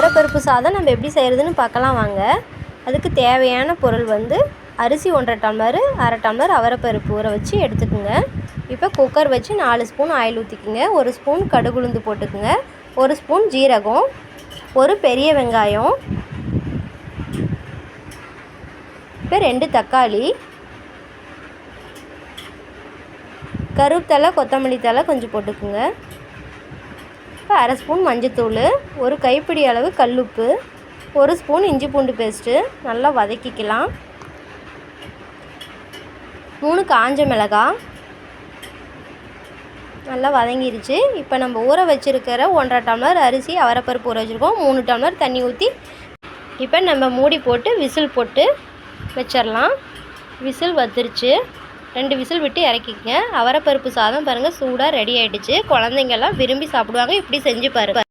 அவரப்பருப்பு சாதம் நம்ம எப்படி செய்கிறதுன்னு பார்க்கலாம் வாங்க. அதுக்கு தேவையான பொருள் வந்து அரிசி ஒன்றரை டம்ளர் அரை டம்ளர் அவரப்பருப்பு ஊற வச்சு எடுத்துக்கோங்க. இப்போ குக்கர் வச்சு நாலு ஸ்பூன் ஆயில் ஊற்றிக்குங்க ஒரு ஸ்பூன் கடுகுளுந்து போட்டுக்குங்க. ஒரு ஸ்பூன் ஜீரகம் ஒரு பெரிய வெங்காயம் இப்போ ரெண்டு தக்காளி கருவேப்பிலை கொத்தமல்லி தழை கொஞ்சம் போட்டுக்குங்க. இப்போ அரை ஸ்பூன் மஞ்சத்தூள் ஒரு கைப்பிடி அளவு கல்லுப்பு ஒரு ஸ்பூன் இஞ்சி பூண்டு பேஸ்ட்டு நல்லா வதக்கிக்கலாம். மூணு காஞ்ச மிளகாய் நல்லா வதங்கிருச்சு. இப்போ நம்ம ஊற வச்சுருக்கிற ஒன்றரை டம்ளர் அரிசி அவரைப்பருப்பு ஊற வச்சுருக்கோம். மூணு டம்ளர் தண்ணி ஊற்றி இப்போ நம்ம மூடி போட்டு விசில் போட்டு வச்சிடலாம் விசில் வந்துருச்சு. ரெண்டு விசில் விட்டு இறக்கிக்கங்க. அவரைப்பருப்பு சாதம் பாருங்கள் சூடாக ரெடி ஆகிடுச்சு குழந்தைங்கெல்லாம் விரும்பி சாப்பிடுவாங்க. இப்படி செஞ்சு பாருங்கள்